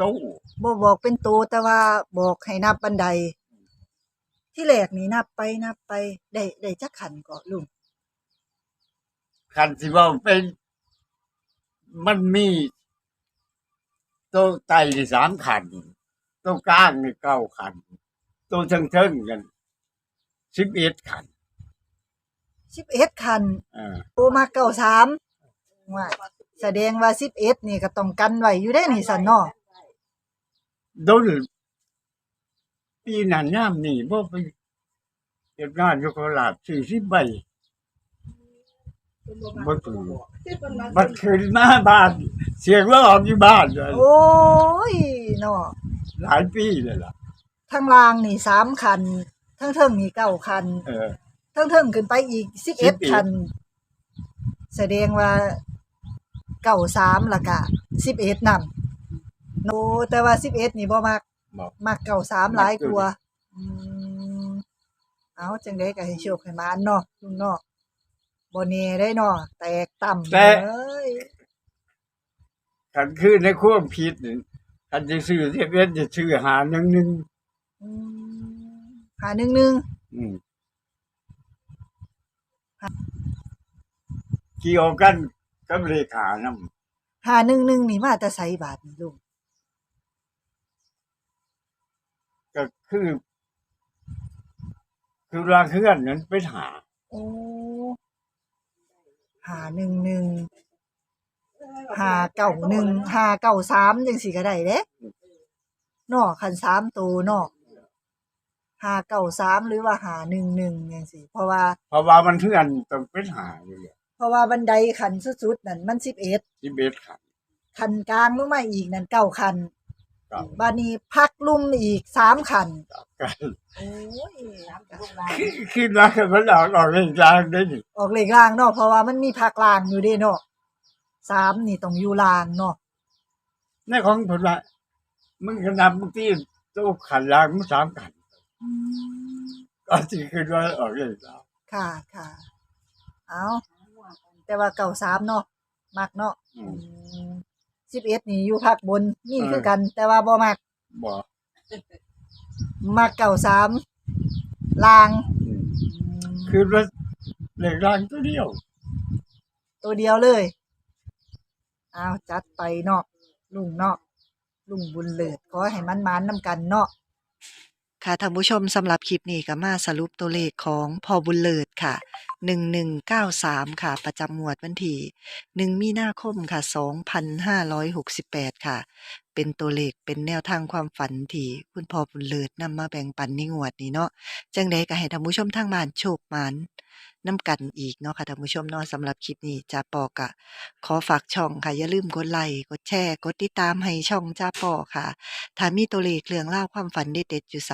ตู้บ่บอกเป็นตัวแต่ว่าบอกให้นับบันได ที่แรกนี่นับไปนับไปได้ได้จักขันก็ลุงคันสิว่าเป็น มันมีตัวไตนี่สามขันตัวกลางนี่เก้าขันตัวเชิงๆกันสิบเอ็ดขัน11คันอ่าตัวมาเก้าสามว่าแสดงว่า11นี่ก็ต้องกันไว้อยู่ได้นี่สันเนาะ โดนปีนั้นย่ามนี่บ่ไปเก็บงานอยู่โคราชสี่สิบใบบ่ถูกบัดคืนมาบ้าน เสียงว่าออกอยู่บ้านเลยโอ้ยเนาะหลายปีเลยล่ะทางล่างนี่สามคัน ทั้งเทิงนี่เก้าคัน เออ ทั้งเทิงขึ้นไปอีกสิบเอ็ด11 คัน แสดงว่าเก้าสามละกะสิบเอ็ดนำ โนแต่ว่าสิบเอ็ดนี่บ่มักบอกมักเก้าสามหลายกลัวาอืมเอาจังได๋ก็ให้โชคให้มานเนาะลุงเนาะบ่แน่ได้เนาะแตกต่ำแต่เลยคันคือในความคิดนี่คันจะซื้อเทียบเอ็ดจะซื้อหาหนึ่งหนึ่งอืมหาหนึ่งหนึ่งอืมเกี่ยวกันกับเลขานำหาหนึ่งหนึ่งนี่มาแต่ไสบาทนี่ลุง ก็คือ คือรางเคลื่อนนั้นไปหาโอ้หาหนึ่งหนึ่งหาเก้าหนึ่งหาเก้าสามจังสิก็ได้เด้เนาะคันสามตัวเนาะหาเก้าสามหรือว่าหาหนึ่งหนึ่งจังสิเพราะว่า เพราะว่ามันเพื่อนต้องไปหาอยู่เลยเพราะว่าบันไดขันสุดๆนั่นมันสิบเอ็ดที่เบ็ดขันคันกลางลงมาอีกนั่นเก้าคัน เก่าบานี้พักลุ่มอีกสามคันกันโอ้ยคิดว่ามันออกออกเลขกลางได้ดิออกเลขล่างเนาะเพราะว่ามันมีพักล่างอยู่เด้เนาะสามนี่ต้องอยู่ล่างเนาะในของผมว่ามึงก็นำที่ตู้ขันล่างมันสามขันอืมก็ที่คิดว่าออกเลขกลางค่ะค่ะเอาแต่ว่าเก่าสามเนาะมักเนาะอืม สิบเอ็ดนี่อยู่ภาคบนนี่เออคือกัน แต่ว่าบ่มักบอกมักเก่าสามลางอืมคือว่าเลขกลางตัวเดียว ตัวเดียวเลยเอาจัดไปเนาะลุงเนาะลุงบุญเลิศขอให้มันมันนำกันเนาะค่ะท่านผู้ชมสำหรับคลิปนี้ก็มาสรุปตัวเลขของพอบุญเลิศค่ะ 1193 ค่ะ ประจำงวดวันที่1มีนาคมค่ะ 2568 ค่ะ เป็นตัวเลขเป็นแนวทางความฝันที่คุณพ่อบุญเลิศนำมาแบ่งปันในงวดนี้เนาะจังใดก็ให้ท่านผู้ชมทางบ้านโชคหมานน้ำกันอีกเนาะค่ะท่านผู้ชมเนาะสำหรับคลิปนี้จาปอกะขอฝากช่องค่ะอย่าลืมกดไลค์กดแชร์กดติดตามให้ช่องจาปอค่ะ ถ้ามีตัวเลขเรื่องเล่าความฝันเด็ดๆอยู่ใส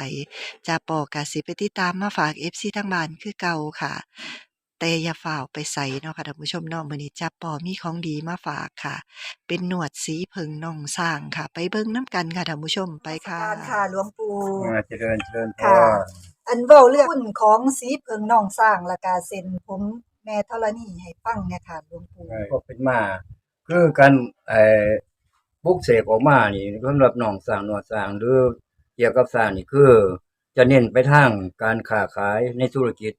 จาปอกะสิไปติดตามมาฝาก FC ทางบ้านคือเก่าค่ะ แต่อย่าฝ่าวไปใส่เนาะค่ะท่านผู้ชมเนาะมื้อนี้จับปอมีของดีมาฝากค่ะ เป็นหนวดสีเพิงน่องสร้างค่ะ ไปเบิ่งน้ำกันค่ะท่านผู้ชมไปค่ะค่ะหลวงปู่อ่าเจริญเจริญพค่ะรอันเว้าเรื่องหุ้นของสีเพิงน่องสร้างและกาเซ็นผมแม่ธรณีให้ฟังเนี่ยค่ะหลวงปู่ ก็เป็นมา คือการไอ้ปลุกเสกออกมานี่สำหรับน้องสร้างหนวดสร้างหรือเกี่ยวกับสร้างนี่คือ จะเน้นไปทางการค้าขายในธุรกิจ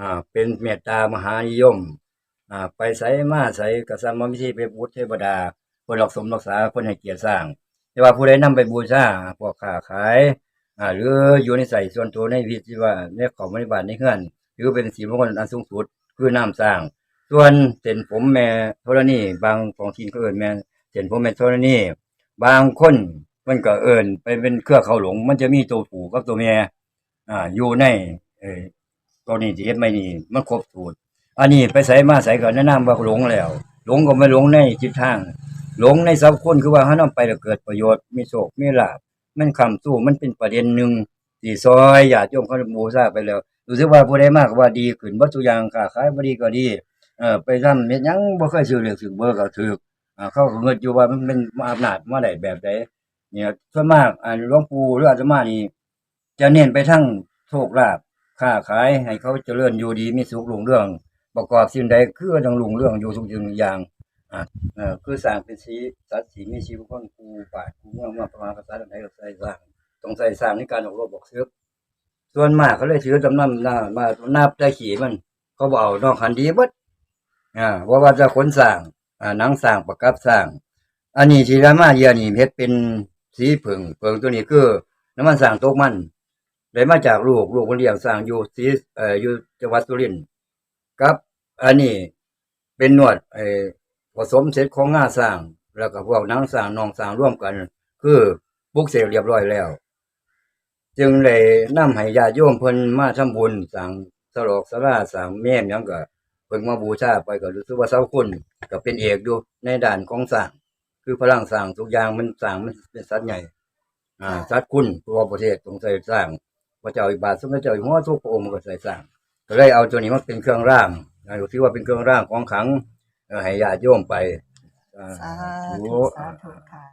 อ่าเป็นเมตตามหานิยมอ่าไปใส่มาใส่กษัตริย์มิธีไปบูชเทวดาคนรักสมรักษาคนให้เกียรติสร้าง แต่ว่าผู้ใดนำไปบูชาพวกค้าขายอ่าหรืออยู่ในใส่ส่วนตัวในวิธีว่าในของบริบาลในเฮือนหรือเป็นสีมงคลอันสูงสุดคือน้ำสร้าง ส่วนเส้นผมแม่ธรณีบางของทีนก็เอินแม่เส้นผมแม่ธรณีบางคนมันก็เอินไปเป็นเครือเขาหลง มันจะมีตัวผูกับตัวแม่อ่าอยู่ในเออ ตัวนี้ที่เฮ็ดไม่นี่มันครบสูตรอันนี้ไปใส่มาใส่ก็แนะนำว่าหลงแล้ว หลงก็ไม่หลงในจิตทาง หลงในสัพคนคือว่าถ้านำไปแล้วเกิดประโยชน์มีโชคมีลาภมันคำสู้มันเป็นประเด็นหนึ่งที่ซอยญาติโยมเขาบูชาไปแล้วรู้สึกว่าผู้ใดมากก็ว่าดีขึ้นวัตถุกอย่างค้าขายบ่ดีก็ดีเออไปทำเฮ็ดหยังบ่เคยซื้อเลขซื้อเบอร์ก็ถูกอ่าเขาก็เงินอยู่ว่ามันเป็นอำนาจมาได้แบบใดเนี่ยส่วนมากอ่าหลวงปู่หรืออาตมานี่จะเน้นไปทั้งโชคลาภ ค้าขายให้เขาเจริญอยู่ดีมีสุขรุ่งเรื่อง ประกอบสิ่งใดคือต้องรุ่งเรื่องอยู่ทุกสิ่งทุกอย่างอ่าเออคือสร้างเป็นสีสัตว์สีมีชีวิตคนกูป่ากูเมืองมาประมาณภาษาใดก็ใส่สร้างต้องใส่สร้างในการออกรบบอกซื้อส่วนมากเขาเลยถือจำนำหน้ามานับได้ขี่มัน เขาบอกเอานอกคันดีเบิดอ่าว่าว่าจะขนสร้างอ่าหนังสร้างประกับสร้าง อันนี้ที่รามาเยียนี่เฮ็ดเป็นสีผึ่งเผึ่งตัวนี้คือน้ำมันสร้างตกมัน ได้มาจากลูกลูกคนเลี้ยงสร้างอยู่สีเอ่ออยู่จังหวัดสุรินทร์ครับ อันนี้เป็นหนวดเอ่อผสมเสร็จของงาสร้าง แล้วก็พวกนังสร้างนองสร้างร่วมกัน คือปลุกเสกเรียบร้อยแล้ว จึงเลยนำให้ญาติโยมเพิ่นมาทำบุญสร้างสลอกสลาสร้างแม่นหยังก็เพิ่นมาบูชาไปก็รู้สึกว่าเสาคุณก็เป็นเอกอยู่ในด้านของสร้าง คือพลังสร้างทุกอย่างมันสร้างมันเป็นสัตว์ใหญ่ อ่าสัตว์คุณตัวประเทศต้องใส่สร้าง ระเจ้าอิบาทสมเด็จเจ้าอยู่หัวทุกพระองค์มันก็ใส่สร้างก็เลยเอาตัวนี้มาเป็นเครื่องร่างนะถือว่าเป็นเครื่องร่างของขลังเอ่อให้ญาติโยมไปอ่าสาธุธุสาธุค่ะ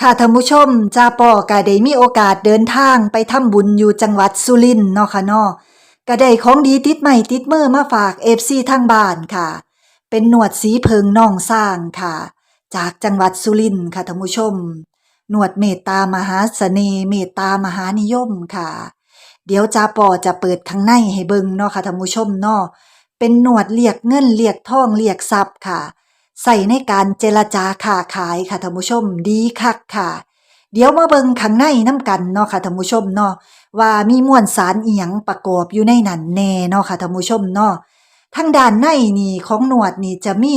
ค่ะท่านผู้ชมจ้าปอก็ได้มีโอกาสเดินทางไปทำบุญอยู่จังหวัดสุรินทร์เนาะค่ะเนาะก็ได้ของดีติดใหม่ติดมือมาฝาก FC ทางบ้านค่ะ เป็นหนวดสีเพิงน่องสร้างค่ะ จากจังหวัดสุรินทร์ค่ะท่านผู้ชม หนวดเมตตามหาเสน่ห์เมตตามหานิยมค่ะ เดี๋ยวจ้าปอจะเปิดข้างในให้เบิงเนาะค่ะท่านผู้ชมเนาะเป็นหนวดเรียกเงินเรียกทองเรียกทรัพย์ค่ะ ใส่ในการเจรจาค้าขายค่ะท่านผู้ชมดีคักค่ะ เดี๋ยวมาเบิงข้างในน้ำกันเนาะค่ะท่านผู้ชมเนาะว่ามีมวลสารอีหยังประกอบอยู่ในนั้นแน่เนาะค่ะท่านผู้ชมเนาะทางด้านในนี่ของหนวดนี่จะมี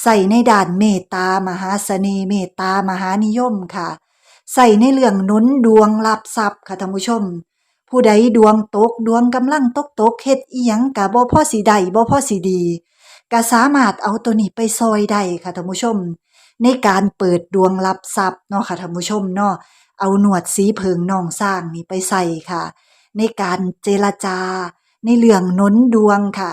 ใส่ในด่านเมตตามหาเสน่ห์เมตตามหานิยมค่ะ ใส่ในเรื่องนุนดวงรับทรัพย์ค่ะท่านผู้ชม ผู้ใดดวงตกดวงกำลังตกตกเฮ็ดอีหยังกะบ่พอสิได้บ่พอสิดีก็สามารถเอาตัวนี้ไปซอยได้ค่ะท่านผู้ชม ในการเปิดดวงรับทรัพย์เนาะค่ะท่านผู้ชมเนาะเอาหนวดสีเพิงนองสร้างนี่ไปใส่ค่ะ ในการเจรจา ในเรื่องนุนดวงค่ะ